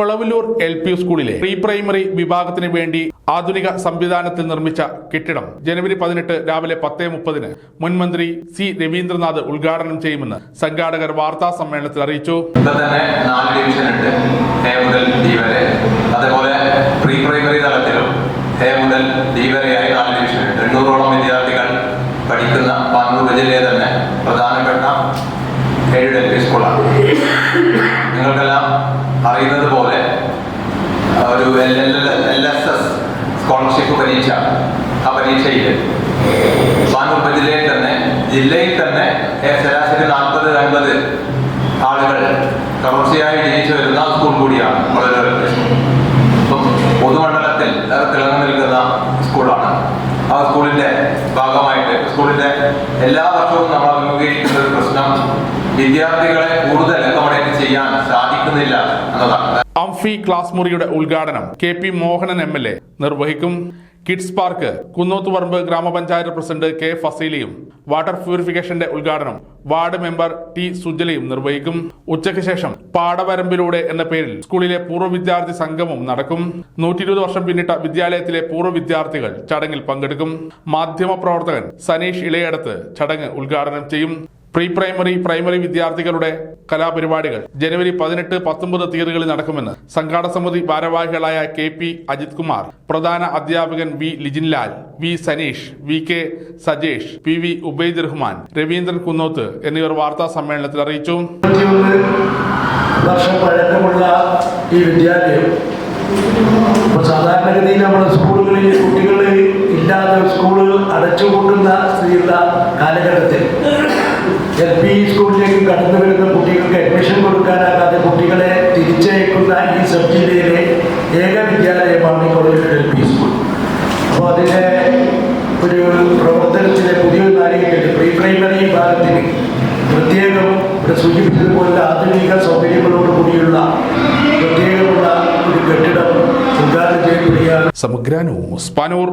Kolavallur L P സ്കൂളിലെ pre primary വിഭാഗത്തിന് വേണ്ടി ആധുനിക സംവിധാനത്തിൽ നിർമ്മിച്ച കെട്ടിടം ജനുവരി പതിനെട്ട് രാവിലെ പത്തേ മുപ്പതിന് മുൻമന്ത്രി സി രവീന്ദ്രനാഥ് ഉദ്ഘാടനം ചെയ്യുമെന്ന് സംഘാടകർ വാർത്താ സമ്മേളനത്തിൽ അറിയിച്ചു. അതേപോലെ പ്രീ പ്രൈമറി തലത്തിലും എ മുതൽ ഡി വരെയായി നാല് ഡിവിഷൻ ഉണ്ട്. എണ്ണൂറോളം വിദ്യാർത്ഥികൾ പഠിക്കുന്ന പാനൂർ ജില്ലയിലെ തന്നെ പ്രധാനപ്പെട്ട ഏഴ് എൽ പി സ്കൂളാണ്. നിങ്ങൾക്കെല്ലാം അറിയുന്നത് പോലെ ഒരു L L S S scholarship പരീക്ഷ ആ പരീക്ഷയിൽ പാനൂർ ഉപജില്ലയിൽ തന്നെ ജില്ലയിൽ തന്നെ ശരാശരി നാൽപ്പത് അൻപത് ആളുകൾ തുടർച്ചയായി ജയിച്ചു വരുന്ന സ്കൂൾ കൂടിയാണ് വളരെ ഇപ്പം പൊതുമണ്ഡലത്തിൽ തിളങ്ങി നിൽക്കുന്ന സ്കൂളാണ്. ആ സ്കൂളിന്റെ ഭാഗമായിട്ട് സ്കൂളിന്റെ എല്ലാ വർഷവും നമ്മൾ അഭിമുഖീകരിക്കുന്ന ഒരു പ്രശ്നം വിദ്യാർത്ഥികളെ കൂടുതൽ സാധിക്കുന്നില്ല എന്നതാണ്. അംഫി ക്ലാസ് മുറിയുടെ ഉദ്ഘാടനം K P Mohanan M L A നിർവഹിക്കും. Kids park Kunnothuparamba grama panchayat president K ഫസീലിയും water പ്യൂരിഫിക്കേഷന്റെ ഉദ്ഘാടനം വാർഡ് മെമ്പർ ടി സുജലയും നിർവഹിക്കും. ഉച്ചയ്ക്ക് ശേഷം പാടവരമ്പിലൂടെ എന്ന പേരിൽ സ്കൂളിലെ പൂർവ വിദ്യാർത്ഥി സംഗമം നടക്കും. നൂറ്റി ഇരുപത് വർഷം പിന്നിട്ട വിദ്യാലയത്തിലെ പൂർവ വിദ്യാർത്ഥികൾ ചടങ്ങിൽ പങ്കെടുക്കും. മാധ്യമ പ്രവർത്തകൻ സനീഷ് ഇളയടത്ത് ചടങ്ങ് ഉദ്ഘാടനം ചെയ്യും. പ്രീ പ്രൈമറി പ്രൈമറി വിദ്യാർത്ഥികളുടെ കലാപരിപാടികൾ ജനുവരി പതിനെട്ട് പത്തൊമ്പത് തീയതികളിൽ നടക്കുമെന്ന് സംഘാടക സമിതി ഭാരവാഹികളായ കെ പി അജിത് കുമാർ പ്രധാന അധ്യാപകൻ V Lijinlal V Saneesh V K Sajesh P V Ubaid Rahman Raveendran Kunnoth എന്നിവർ വാർത്താ സമ്മേളനത്തിൽ അറിയിച്ചു. വർഷം പഴക്കമുള്ള ഈ വിദ്യാലയം സാധാരണഗതിയിൽ നമ്മുടെ സ്കൂളുകളിൽ എൽ പി സ്കൂളിലേക്ക് കടന്നു വരുന്ന കുട്ടികൾക്ക് അഡ്മിഷൻ കൊടുക്കാനാകാതെ കുട്ടികളെ തിരിച്ചയക്കുന്ന ഈ സബ് ജില്ലയിലെ ഏക വിദ്യാലയമാണ് ഈ എൽ പി സ്കൂൾ അപ്പോൾ അതിന്റെ ഒരു പ്രവർത്തനത്തിലെ പുതിയൊരു നാഴികയുണ്ട് പ്രീ പ്രൈമറി വിഭാഗത്തിന് പ്രത്യേകം ഇവിടെ സൂചിപ്പിച്ചതുപോലെ ആധുനിക സൗകര്യങ്ങളോട് കൂടിയുള്ള പ്രത്യേകമുള്ള ഒരു കെട്ടിടം ഉദ്ഘാടനം ചെയ്യപ്പെടുകയാണ്. സമഗ്ര ന്യൂസ് പാനൂർ.